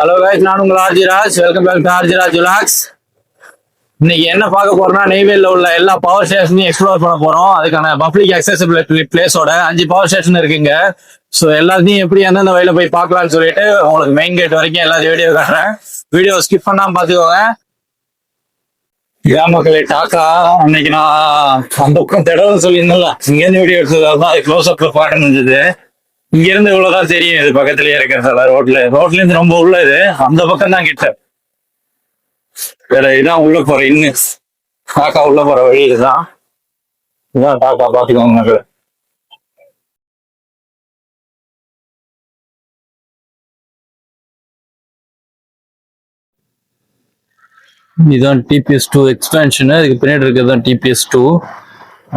Hello guys நான் உங்கள் RG Raj. Welcome back to RG Raj vlogs இன்னைக்கு என்ன பார்க்க போறோம்னா நெய்வேலியில் உள்ள எல்லா பவர் ஸ்டேஷனையும் எக்ஸ்ப்ளோர் பண்ண போறோம். அதுக்கான பப்ளிக் அக்சசபிலிட்டி பிளேஸோட அஞ்சு பவர் ஸ்டேஷன் இருக்குங்க. ஸோ எல்லாத்தையும் எப்படி எந்தெந்த வழியில போய் பார்க்கலாம்னு சொல்லிட்டு உங்களுக்கு மெயின் கேட் வரைக்கும் எல்லாத்தையும் வீடியோ காட்டுறேன். வீடியோ ஸ்கிப் பண்ணாம பார்த்துக்கோங்க. ஏன் மக்களே டாக்கா அன்னைக்கு நான் அந்த பக்கம் தடவை சொல்லியிருந்தேன்ல. இங்கேருந்து வீடியோ எடுத்ததால தான் அது க்ளோஸ் அப்ல பாடம் இருந்தது இங்க இருந்து இவ்வளவுதான் தெரியும். இது பக்கத்துலயே இருக்கிறதால ரோட்ல ரோட்ல. இருந்து ரொம்ப உள்ள இது. அந்த பக்கம் தான் கிட்ட. வேற இதான் உள்ள போற இன்னும் காக்கா உள்ள போற வழி இதுதான். இதான் காக்கா பாத்துக்கோங்க இதுதான் டிபிஎஸ் டூ எக்ஸ்பென்ஷன் அதுக்கு பின்னாடி இருக்கிறது தான் டிபிஎஸ் டூ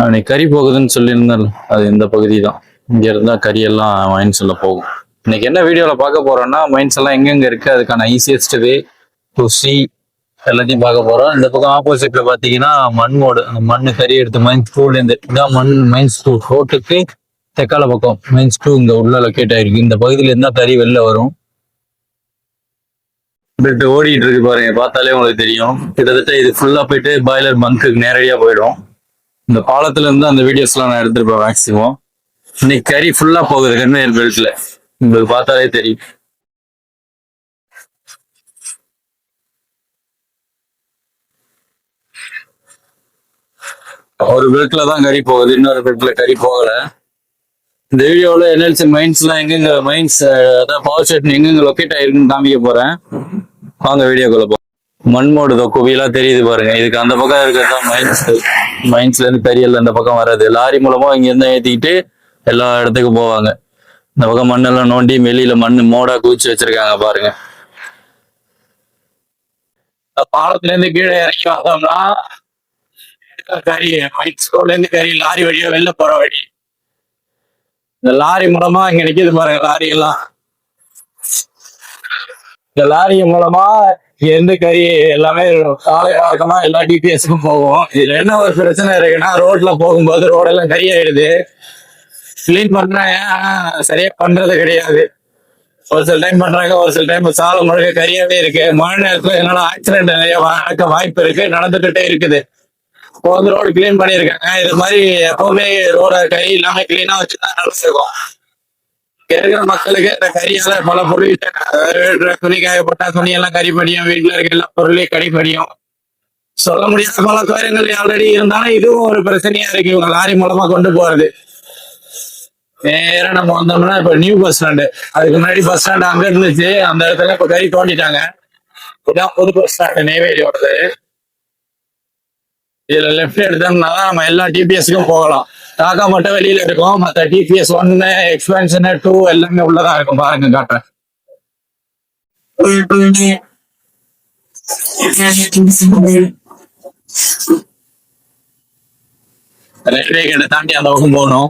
அன்னைக்கு கறி போகுதுன்னு சொல்லியிருந்தேன் அது இந்த பகுதி தான் இங்கே இருந்தால் கறியெல்லாம் எல்லாம் மைன்ஸ் போகும். இன்னைக்கு என்ன வீடியோவில் பார்க்க போகிறோன்னா மைன்ஸ் எல்லாம் எங்கெங்கே இருக்குது அதுக்கான ஈஸியஸ்ட் வே டு சி எல்லாத்தையும் பார்க்க போகிறோம் இந்த பக்கம் ஆப்போசிட்ல பார்த்தீங்கன்னா மண் மோடு அந்த மண் கறி எடுத்து மைன்ஸ் டூலேருந்து இதான் மண் மைன்ஸ் டூ ரோட்டுக்கு தெக்கால பக்கம் மைன்ஸ் டூ இங்கே உள்ள லொக்கேட் ஆகிருக்கு இந்த பகுதியில இருந்தா கறி வெளில வரும். பெட் ஓடிட்டு இருக்கு பாருங்க பார்த்தாலே உங்களுக்கு தெரியும். கிட்டத்தட்ட இது ஃபுல்லா போயிட்டு பாய்லர் பங்க்குக்கு நேரடியா போயிடும். இந்த பாலத்துல இருந்து அந்த வீடியோஸ் எல்லாம் நான் எடுத்திருப்பேன் மேக்சிமம் இன்னைக்கு கறி ஃபுல்லா போகுது கன்வேயர் பெல்ட்ல உங்களுக்கு பார்த்தாலே தெரியும். ஒரு பெல்ட்ல தான் கறி போகுது இன்னொரு பெல்ட்ல கறி போகல. இந்த வீடியோவில் என்எல்சி மைன்ஸ்லாம் எங்கெங்க மைன்ஸ் அதாவது பவர் ஸ்டேஷன் எங்கெங்க லொக்கேட் ஆயிருக்குன்னு காமிக்க போறேன். வாங்க வீடியோக்குள்ள போ. மண்மோடு குவியெல்லாம் தெரியுது பாருங்க. இதுக்கு அந்த பக்கம் இருக்கிறது தான் மைன்ஸ் மைன்ஸ்ல இருந்து பெரியல் அந்த பக்கம் வராது லாரி மூலமா இங்க இருந்து ஏத்திக்கிட்டு எல்லா இடத்துக்கும் போவாங்க. இந்த பக்கம் மண்ணெல்லாம் நோண்டி வெளியில மண்ணு மோடா குவிச்சு வச்சிருக்காங்க பாருங்க. பாலத்துல இருந்து கீழே இறக்கி வந்தோம்னா கறி மைன்ஸ்கோல இருந்து கறி லாரி வழியா வெளில போற வழி. இந்த லாரி மூலமா இங்க நிக்கிது பாருங்க லாரி எல்லாம் இந்த லாரி மூலமா இங்க இருந்து கறி எல்லாமே சாலை வழக்கமா எல்லா டிபிஎஸ்க்கும் போகும். இதுல என்ன ஒரு பிரச்சனை இருக்குன்னா ரோட்ல போகும்போது ரோடெல்லாம் கறி ஆயிடுது. கிளீன் பண்றாங்க. ஆனா சரியா பண்றது கிடையாது. ஒரு சில டைம் பண்றாங்க ஒரு சில டைம் சாலை முழுக்க கரியாவே இருக்கு. மழை நேரத்துல என்னால ஆக்சிடென்ட் நிறைய நடக்க வாய்ப்பு இருக்கு. நடந்துகிட்டே இருக்குது. இப்போ வந்து ரோடு கிளீன் பண்ணியிருக்காங்க. இது மாதிரி எப்பவுமே ரோட கை இல்லாம கிளீனா வச்சுதான் நடந்துருக்கும் இருக்கிற மக்களுக்கு இந்த கறியால பல பொருள் துணி காயப்பட்டா துணி எல்லாம் கறி படியும் வீட்டுல இருக்க எல்லா பொருளையும் கறி படியும் சொல்ல முடியாத பல காரியங்கள் ஆல்ரெடி இருந்தாலும் இதுவும் ஒரு பிரச்சனையா இருக்கு. இவங்க லாரி மூலமா கொண்டு போறது. நேரம் நம்ம வந்தோம்னா இப்ப நியூ பஸ் ஸ்டாண்டு அதுக்கு முன்னாடி பஸ் ஸ்டாண்ட் அங்க இருந்துச்சு. அந்த இடத்துல இப்ப கறி தோண்டிட்டாங்க. இதான் புது பஸ் ஸ்டாண்டு நெய்வேலியோடது இதுல லெஃப்ட் எடுத்தோம்னா நம்ம எல்லா டிபிஎஸ்க்கும் போகலாம். டாக்கா மட்டும் வெளியில இருக்கும். மத்த டிபிஎஸ் ஒன்னு எக்ஸ்பென்ஷன் டூ எல்லாமே உள்ளதா இருக்கும். பாருங்க காட்டுறேன் ரயில்வே கேட்டை தாண்டி அந்த பக்கம் போகணும்.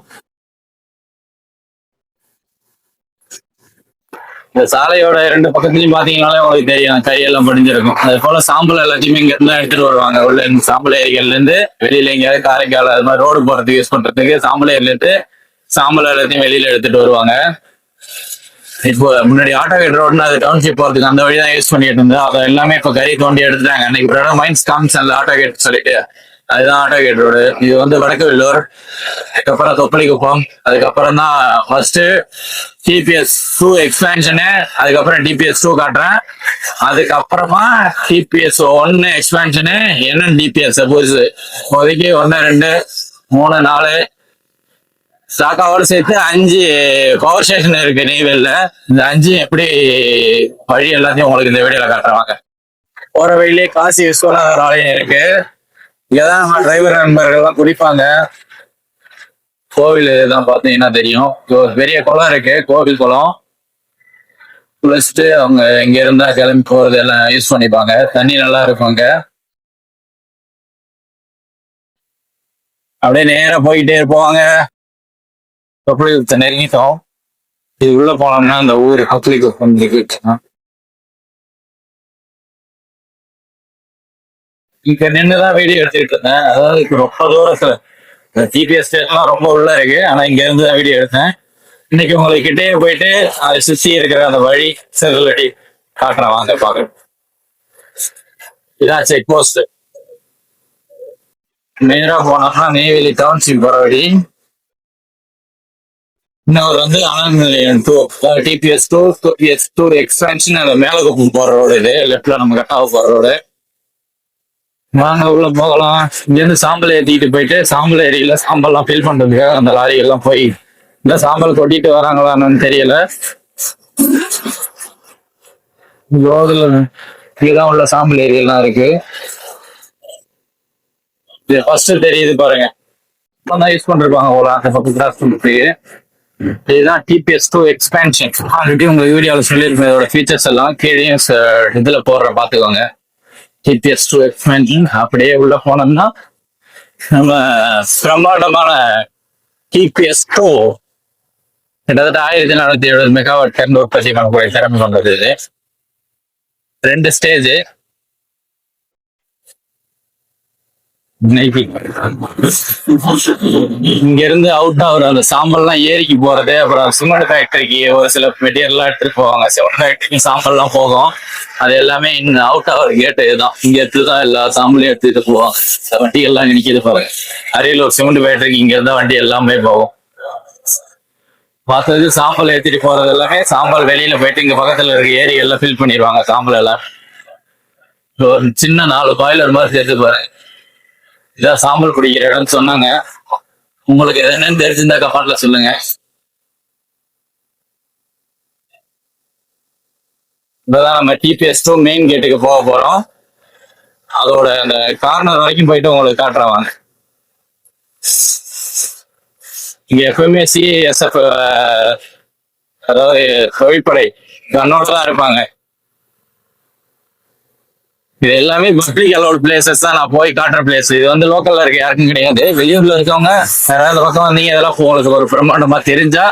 இந்த சாலையோட இரண்டு பக்கத்துலயும் பாத்தீங்கன்னாலே உங்களுக்கு தெரியும். கரியெல்லாம் படிஞ்சிருக்கும். அது போல சாம்பல் எல்லாத்தையுமே இங்க இருந்தா எடுத்துட்டு வருவாங்க. உள்ள இருந்து சாம்பல் ஏரிகள்ல இருந்து வெளியில எங்கேயாவது காரைக்கால் அது மாதிரி ரோடு போறதுக்கு யூஸ் பண்றதுக்கு சாம்பல் ஏரியில சாம்பல் எல்லாத்தையும் வெளியில எடுத்துட்டு வருவாங்க. இப்போ முன்னாடி ஆட்டோகேட் ரோடுனா அது டவுன்ஷிப் போறதுக்கு அந்த வழி தான் யூஸ் பண்ணிட்டு இருந்தது அதை எல்லாமே இப்போ கறி தோண்டி எடுத்துட்டாங்க. அன்னைக்கு மைன்ஸ் காமிச்சன்ல ஆட்டோகேட் சொல்லிட்டு அதுதான் ஆட்டோகேட் ரோடு இது வந்து வடக்கு வெள்ளூர். அதுக்கப்புறம் தொப்பளிக்குப்பம் அதுக்கப்புறம் தான் ஃபர்ஸ்ட் டிபிஎஸ் டூ எக்ஸ்பேன்ஷனு அதுக்கப்புறம் டிபிஎஸ் டூ காட்டுறேன். அதுக்கப்புறமா டிபிஎஸ் ஒன்னு எக்ஸ்பேன்ஷனு என்ன டிபிஎஸ் சப்போஸ் இப்போதைக்கு ஒன்று ரெண்டு மூணு நாலு. சாக்காவோட சேர்த்து அஞ்சு பவர் ஸ்டேஷன் இருக்கு நெய்வேலில இந்த அஞ்சு எப்படி வழி எல்லாத்தையும் உங்களுக்கு இந்த வீடியோவில் காட்டுறாங்க போகிற வழியிலே காசி விஸ்வநாதர் ஆலயம் இருக்கு. இங்கதான் நம்ம டிரைவர் நண்பர்கள்லாம் குடிப்பாங்க கோவில் தான் பார்த்தீங்கன்னா தெரியும்? பெரிய குளம் இருக்கு கோவில் குளம். குளிச்சுட்டு அவங்க இங்க இருந்தா கிளம்பி போறது எல்லாம் யூஸ் பண்ணிப்பாங்க. தண்ணி நல்லா இருக்கும் அங்க. அப்படியே நேரம் போயிட்டே இருப்பாங்க. கொப்பளிக்குப்பத்தை நெருங்கிட்டோம் இது உள்ள போனோம்னா அந்த ஊர் கொப்பளிக்குப்பம் இருக்கு இங்க நின்றுதான் வீடியோ எடுத்துக்கிட்டு இருந்தேன். அதாவது ரொம்ப தூரத்துல ஜிபிஎஸ் எல்லாம் ரொம்ப உள்ள இருக்கு. ஆனா இங்க இருந்து தான் வீடியோ எடுத்தேன். இன்னைக்கு உங்களுக்கு கிட்டே போயிட்டு அதை சுத்தி இருக்கிற அந்த வழி செல்லடி காட்டுறேன். வாங்க பாக்க இதான் செக் போஸ்ட் நேரா போனோம்னா நெய்வேலி டவுன்ஷிப் போற வழி. இன்னொரு வந்து அனல் நிலையம் two TPS two TPS two expansion அந்த மேலகுப்பம் போற ரோடு இது. லெஃப்ட்ல நம்ம கட்டாவ போற ரோடு வாங்க உள்ள போகலாம். இங்கேருந்து சாம்பல் ஏற்றிட்டு போயிட்டு சாம்பல் ஏரியில சாம்பல்லாம் ஃபில் பண்றதுக்காக அந்த லாரி எல்லாம் போய் இந்த சாம்பல் கொட்டிட்டு வராங்களான்னு தெரியல. ரோடுல இங்கதான் உள்ள சாம்பல் ஏரியெல்லாம் இருக்கு. இது ஃபர்ஸ்ட் தெரியுது பாருங்க. தான் யூஸ் பண்ணிருப்பாங்க போல அந்த பக்கம் கிராஸ் இதுதான் டிபிஎஸ் டூ எக்ஸ்பேன்ஷன் ஆல்ரெடி உங்க வீடியோவில் சொல்லியிருப்பேன் இதோட ஃபீச்சர்ஸ் எல்லாம். கீழே இதுல போடுற பாத்துக்கோங்க டிபிஎஸ் டூ எக்ஸ்பேன்ஷன் அப்படியே உள்ள போனோம்னா நம்ம பிரம்மாண்டமான டிபிஎஸ் டூ கிட்டத்தட்ட ஆயிரத்தி நானூத்தி எழுபது மெகாவாட் கரண்ட் உற்பத்தி பண்ணக்கூடிய திறமை கொண்டது ரெண்டு ஸ்டேஜ் இங்க இருந்து அவுட் ஆகுற அந்த சாம்பல் எல்லாம் ஏரிக்கு போறது அப்புறம் சிமெண்ட் ஃபேக்டரிக்கு ஒரு சில மெட்டீரியல்லாம் எடுத்துட்டு போவாங்க. சிமெண்ட் ஃபேக்டரிக்கு எல்லாம் போகும். அது எல்லாமே இந்த அவுட் ஆகிற கேட்டு இதுதான் இங்க எடுத்துதான் எல்லா சாம்பலையும் எடுத்துட்டு போவாங்க. வண்டி எல்லாம் இங்க நிக்குது பாருங்க. அரியலூர் சிமெண்ட் ஃபேக்டரிக்கு இங்க இருந்தா வண்டி எல்லாமே போகும். பார்த்தது சாம்பல் ஏத்திட்டு போறது எல்லாமே சாம்பல் வெளியில போயிட்டு இங்க பக்கத்துல இருக்க ஏரி எல்லாம் ஃபில் பண்ணிடுவாங்க சாம்பல் எல்லாம் ஒரு சின்ன நாலு பாய்லர் மாதிரி சேர்த்து பாருங்க. இதான் சாம்பல் குடிக்கிற இடம்னு சொன்னாங்க. உங்களுக்கு எது என்னன்னு தெரிஞ்சிருந்தா கமெண்ட்ல சொல்லுங்க. இப்பதான் நம்ம டிபிஎஸ் டூ மெயின் கேட்டுக்கு போக போறோம். அதோட அந்த கார்னர் வரைக்கும் போயிட்டு உங்களுக்கு காட்டுறவாங்க இங்க எப்பவுமே சிஎஸ்எஃப் அதாவது தொழிற்படை. கண்ணோட தான் இருப்பாங்க. இது எல்லாமே பப்ளிக் அலோட் பிளேசஸ் தான். நான் போய் காட்டுற பிளேஸ் இது வந்து லோக்கல்ல இருக்க யாருக்கும் கிடையாது. வெளியூர்ல இருக்கவங்க யாராவது பக்கம் வந்தீங்க இதெல்லாம் உங்களுக்கு ஒரு பிரம்மாண்டமா தெரிஞ்சா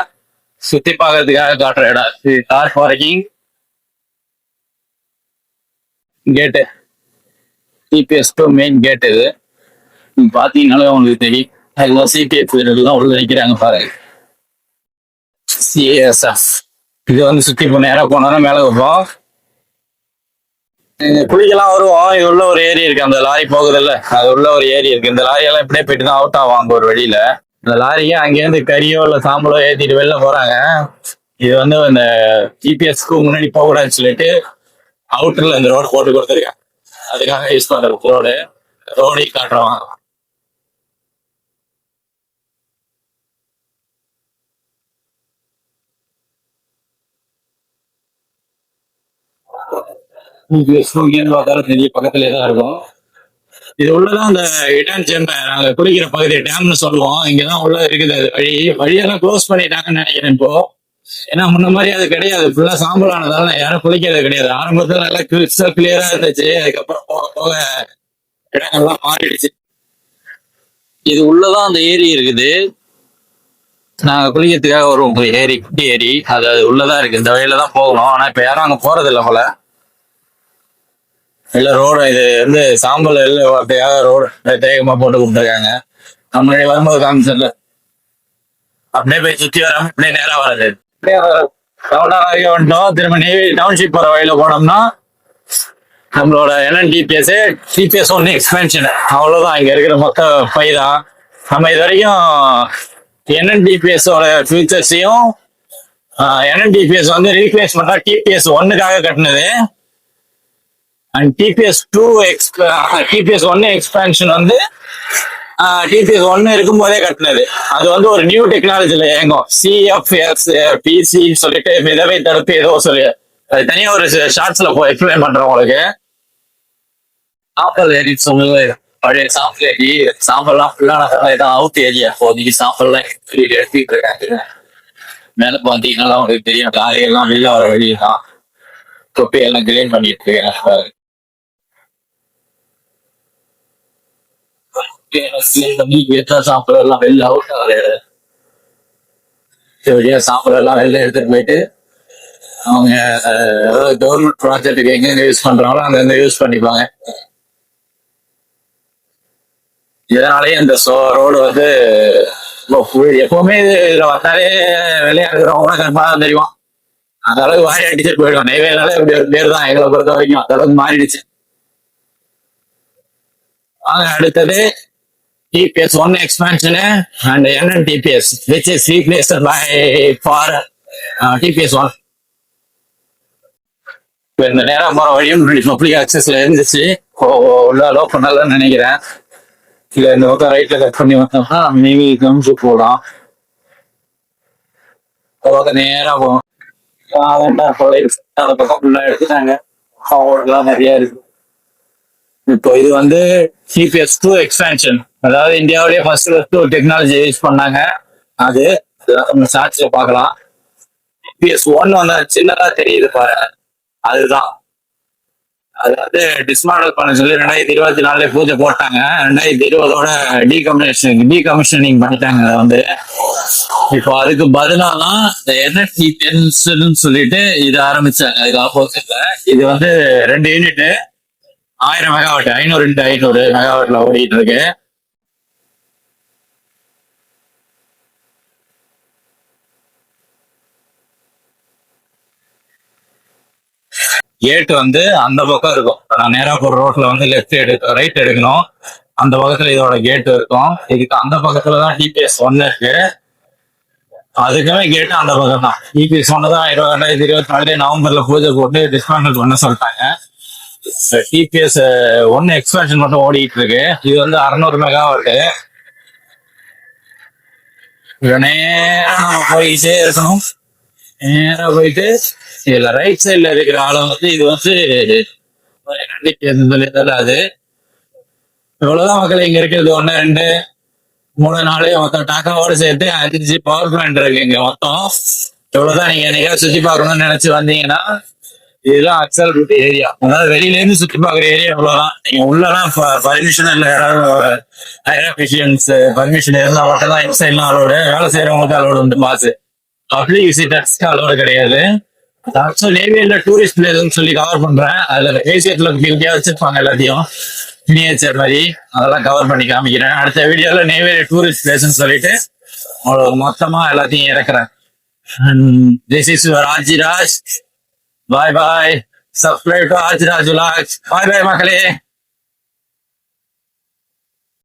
சுத்தி பார்க்கறதுக்காக காட்டுற இடம். இது car parking gate CBS to main gate இது. பாத்தீங்கன்னாலே உங்களுக்கு தெரியும். அதுதான் சிபிஎஃப் தான் உள்ள நிற்கிறாங்க பாருங்க. சிஎஸ்எஃப் இது வந்து சுத்தி இப்போ நேரா போனோம்னா மேலே வைப்போம் குளிக்கலாம் வருவோம். இது உள்ள ஒரு ஏரி இருக்கு. அந்த லாரி போகுதுல்ல. அது உள்ள ஒரு ஏரி இருக்கு. இந்த லாரி எல்லாம் இப்படியே போயிட்டு தான் அவுட் ஆவாங்க ஒரு வழியில. இந்த லாரியே அங்கேருந்து கரியோ இல்ல சாம்பலோ ஏத்திட்டு வெளில போறாங்க. இது வந்து இந்த ஜிபிஎஸ்க்கு முன்னாடி போகக்கூடாதுன்னு சொல்லிட்டு அவுட்டர்ல இந்த ரோடு போட்டு கொடுத்துருக்கேன் அதுக்காக யூஸ் பண்ற ரோடு ரோடையும் காட்டுறோம். இங்கேருந்து பார்த்தாலும் தெரியும் பக்கத்துல தான் இருக்கும். இது உள்ளதான் அந்த இடன் சேம்பர் நாங்க குளிக்கிற பகுதி டேம்னு சொல்லுவோம். இங்கதான் உள்ள இருக்குது. அது வழி வழியெல்லாம் க்ளோஸ் பண்ணிட்டாங்கன்னு நினைக்கிறேன் இப்போ. ஏன்னா முன்ன மாதிரி அது கிடையாது. ஃபுல்லா சாம்பல் ஆனதால யாரும் குளிக்கிறது கிடையாது. ஆரம்பத்துல நல்லா கிறிஸ்டல் கிளியரா இருந்துச்சு. அதுக்கப்புறம் போக போக இடங்கள்லாம் மாறிடுச்சு. இது உள்ளதான் அந்த ஏரி இருக்குது. நாங்க குளிக்கிறதுக்காக வருவோம். ஒரு ஏரி குட்டி ஏரி. அது அது உள்ளதான் இருக்கு. இந்த வழியில தான் போகணும். ஆனா இப்ப யாரும் அங்க போறது இல்லை போல. இல்லை ரோடு இது வந்து சாம்பல் இல்லை வார்த்தையாக ரோடு தேகமாக போட்டு கொடுத்துருக்காங்க. நம்மளே முன்னாடி வரும்போது காமிச்சல அப்படியே போய் சுற்றி வராமல் இப்படியே நேராக வராது. டவுனாக வரைக்கும் வந்துட்டோம். திரும்ப நெய்வேலி டவுன்ஷிப் போகிற வழியில் போனோம்னா நம்மளோட என்என்டிபிஎஸ் டிபிஎஸ் ஒன்று எக்ஸ்பென்ஷன் அவ்வளோதான் இங்கே இருக்கிற மொத்த பை தான். நம்ம இது வரைக்கும் என்என்டிபிஎஸ் ஃபியூச்சர்ஸையும் என்என்டிபிஎஸ் வந்து ரீப்ளேஸ்மெண்டா டிபிஎஸ் ஒன்றுக்காக கட்டினது. And TPS two ex TPS ஒன்னு எக்ஸ்பேன்ஷன் வந்து uh, டிபிஎஸ் ஒன்னு இருக்கும் போதே கட்டினது. அது வந்து ஒரு நியூ டெக்னாலஜில இயங்கும். சிஎஃப்எஸ் பிசி சொல்லிட்டு மிதவை தடுப்பு ஏதோ சொல்லி அது தனியாக ஒரு ஷார்ட்ஸ்ல போய் எக்ஸ்பிளைன் பண்றேன் உங்களுக்கு. சாம்பல் ஏரி சொன்னது பழைய சாம்பல் ஏரி சாம்பல்லாம் ஃபுல்லான இதான் அவுட் ஏரியா இப்போதைக்கு சாம்பல்லாம் எடுத்துக்கிட்டு இருக்காங்க. மேல பார்த்தீங்கன்னா உங்களுக்கு தெரியும் காலையெல்லாம் வெளில வர வழி தான் தொப்பையெல்லாம் கிளீன் பண்ணிட்டு இருக்கேன் கிளீன் எல்லாம் வெளில அவுட் ஆகிற வழியா சாம்பல் எல்லாம் வெளில எடுத்துட்டு போயிட்டு அவங்க கவர்மெண்ட் ப்ராஜெக்ட்டுக்கு எங்கெங்க யூஸ் பண்றாங்களோ அங்கங்க யூஸ் பண்ணிப்பாங்க. இதனாலேயே இந்த ரோடு வந்து ரொம்ப எப்பவுமே இதுல வந்தாலே விளையாடுறவங்க கண்டிப்பா தெரியும் அந்த அளவுக்கு மாறி அடிச்சுட்டு போயிடுவோம் நெய்வேலினால இப்படி ஒரு பேர் தான் எங்களை பொறுத்த வரைக்கும் அந்த அளவுக்கு மாறிடுச்சு வாங்க அடுத்தது TPS one expansion and NN TPS which is replaced by for TPS one இப்போ இந்த நேரம் போகிற வழியும் பப்ளிக் ஆக்சஸ்ல இருந்துச்சு. ஓ உள்ள அலோ பண்ணலன்னு நினைக்கிறேன். இல்லை இந்த பக்கம் ரைட்ல கட் பண்ணி வந்தோம்னா மேபி கம்ஸு போகலாம் பக்கம் நேராக போகும் அந்த பக்கம் ஃபுல்லாக எடுத்துட்டாங்க. அவங்களுக்குலாம் நிறையா இருக்கு. இப்போ இது வந்து சிபிஎஸ் டூ எக்ஸ்பேன்ஷன் அதாவது இந்தியாவிலேயே ஃபர்ஸ்ட் ஃபர்ஸ்ட் ஒரு டெக்னாலஜி யூஸ் பண்ணாங்க. அது நம்ம சாட்சியை பார்க்கலாம். சிபிஎஸ் ஒன் வந்து சின்னதா தெரியுது பாரு. அதுதான். அது வந்து டிஸ்மாடல் பண்ண சொல்லி ரெண்டாயிரத்தி இருபத்தி நாலுல பூஜை போட்டாங்க. ரெண்டாயிரத்தி இருபதோட டீகமிஷன் டீகமிஷனிங் பண்ணிட்டாங்க அதை வந்து. இப்போ அதுக்கு பதிலாக தான் இந்த என்எஸ்டி டென்ஸ்னு சொல்லிட்டு இது ஆரம்பிச்சாங்க. அதுக்கு ஆப்போசிட்ல இது வந்து ரெண்டு யூனிட்டு ஆயிரம் மெகாவாட் ஐநூறு ரெண்டு ஐநூறு மெகாவாட்ல ஓடிட்டு இருக்கு. கேட் வந்து அந்த பக்கம் இருக்கும். நான் நேரா போற ரோட்ல வந்து லெஃப்ட் எடு ரைட் எடுக்கணும். அந்த பக்கத்துல இதோட கேட் இருக்கும். இதுக்கு அந்த பக்கத்துல தான் டிபிஎஸ் ஒன்னு இருக்கு. அதுக்குமே கேட்டு அந்த பக்கம் தான். டிபிஎஸ் ஒன்னு தான் இருபது ரெண்டாயிரத்தி இருபத்தி நாலு நவம்பர்ல பூஜை போட்டு டிஸ்மேண்டில் பண்ண சொல்லிட்டாங்க. டிபிஎஸ் ஒன்னு எக்ஸ்பேன்ஷன் மட்டும் ஓடிட்டு இருக்கு இது வந்து அறுநூறு மெகாவாட்டு நேரா போயிட்டே இருக்கணும். நேரா போயிட்டு இதுல ரைட் சைடுல இருக்கிற ஆளும் வந்து இது வந்து சொல்லி அது இவ்வளவுதான் மக்கள் இங்க இருக்கிறது ஒண்ணு ரெண்டு மூணு நாலு மொத்தம் டாக்காவோட சேர்த்து அஞ்சு பவர் பிளான்ட் இருக்கு இங்க மொத்தம். இவ்வளவுதான் நீங்க என்னைக்கா சுத்தி பார்க்கணும்னு நினைச்சு வந்தீங்கன்னா இதெல்லாம் அக்சல் ஏரியா அதாவது வெளியில இருந்து சுத்தி பார்க்குற ஏரியா இவ்வளவுதான். நீங்க உள்ளலாம் பர்மிஷன் இல்ல யாராவது ஹைரபிஷியன்ஸ் பர்மிஷன் இருந்தா மட்டும் தான் எல்லாம் அலோடு வேலை செய்யறவங்களுக்கு அலோடு உண்டு பாஸ் பப்ளிக் விசிட்டர்ஸ்க்கு அலோடு கிடையாது. ஆக்சுவல் நேவியல்ல டூரிஸ்ட் பிளேஸ்ன்னு சொல்லி கவர் பண்றேன். அதுல ஏசியத்துல கில்டியா வச்சிருப்பாங்க எல்லாத்தையும். மினியேச்சர் மாதிரி. அதெல்லாம் கவர் பண்ணி காமிக்கிறேன். அடுத்த வீடியோல நெய்வேலி டூரிஸ்ட் பிளேஸ்ன்னு சொல்லிட்டு உங்களுக்கு மொத்தமா எல்லாத்தையும் இறக்குறேன். This is RG Raj bye bye subscribe to RG Raj bye bye மக்களே